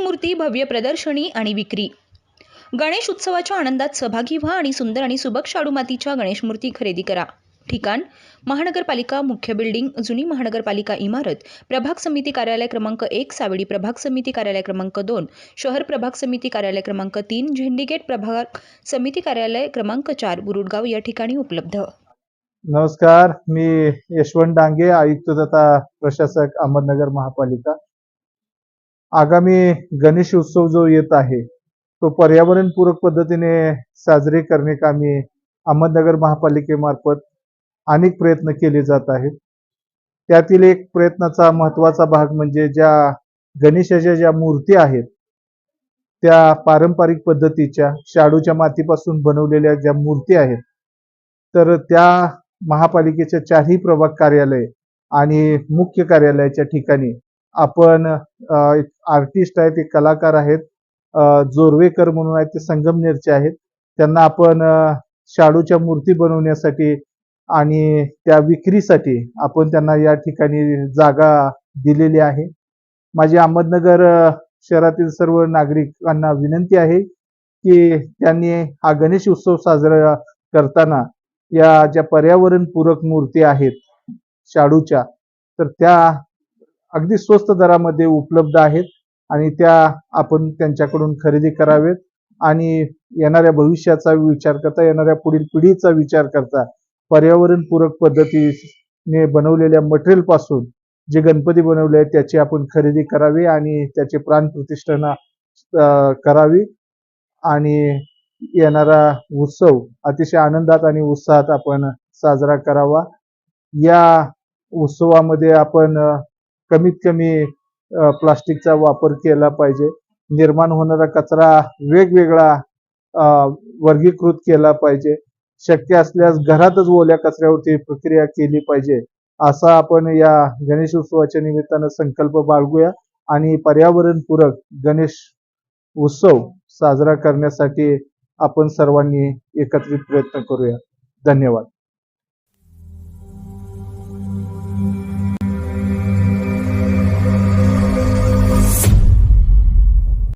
मूर्ती भव्य प्रदर्शनी आणि विक्री. गणेश उत्सवाच्या आनंदात सहभागी व्हा आणि सुंदर आणि सुबक शाडू मातीच्या गणेश मूर्ती खरेदी करा. ठिकाण महानगरपालिका मुख्य बिल्डिंग जुनी महानगरपालिका इमारत प्रभाग समिती कार्यालय क्रमांक एक सावडी प्रभाग समिती कार्यालय क्रमांक दोन शहर प्रभाग समिती कार्यालय क्रमांक तीन झेंडीगेट प्रभाग समिती कार्यालय क्रमांक चार बुरुडगाव या ठिकाणी उपलब्ध. नमस्कार मी यशवंत डांगे आयुक्त तथा प्रशासक अहमदनगर महापालिका. आगामी गणेश उत्सव जो येत आहे तो पर्यावरणपूरक पद्धतीने साजरे करण्याकामी अहमदनगर महापालिकेमार्फत अनेक प्रयत्न केले जात आहेत. त्यातील एक प्रयत्नाचा महत्त्वाचा भाग म्हणजे ज्या गणेशाच्या ज्या मूर्ती आहेत त्या पारंपरिक पद्धतीच्या शाडूच्या मातीपासून बनवलेल्या ज्या मूर्ती आहेत तर त्या महापालिकेच्या चारही प्रभाग कार्यालय आणि मुख्य कार्यालयाच्या ठिकाणी आपण एक आर्टिस्ट आहेत एक कलाकार आहेत जोरवेकर म्हणून आहेत ते संगमनेरचे आहेत. त्यांना आपण शाडूच्या मूर्ती बनवण्यासाठी आणि त्या विक्रीसाठी आपण त्यांना या ठिकाणी जागा दिलेली आहे. माझी अहमदनगर शहरातील सर्व नागरिकांना विनंती आहे की त्यांनी हा गणेश उत्सव साजरा करताना या ज्या पर्यावरणपूरक मूर्ती आहेत शाडूच्या तर त्या अगदी स्वस्त दरामध्ये उपलब्ध आहेत आणि त्या आपण त्यांच्याकडून खरेदी करावेत आणि येणाऱ्या भविष्याचा विचार करता येणाऱ्या पुढील पिढीचा विचार करता पर्यावरणपूरक पद्धतीने बनवलेल्या मटेरियलपासून जे गणपती बनवले आहेत त्याची आपण खरेदी करावी आणि त्याची प्राणप्रतिष्ठा करावी. आणि येणारा उत्सव अतिशय आनंदात आणि उत्साहात आपण साजरा करावा. या उत्सवामध्ये आपण कमीत कमी प्लास्टिकचा वापर केला पाहिजे. निर्माण होणारा कचरा वेगवेगळा अ, वर्गीकृत केला पाहिजे. शक्य असल्यास घरातच ओल्या कचऱ्यावरती प्रक्रिया केली पाहिजे. असा आपण या गणेश उत्सवाच्या निमित्तानं संकल्प बाळगूया आणि पर्यावरणपूरक गणेश उत्सव साजरा करण्यासाठी आपण सर्वांनी एकत्रित प्रयत्न करूया. धन्यवाद.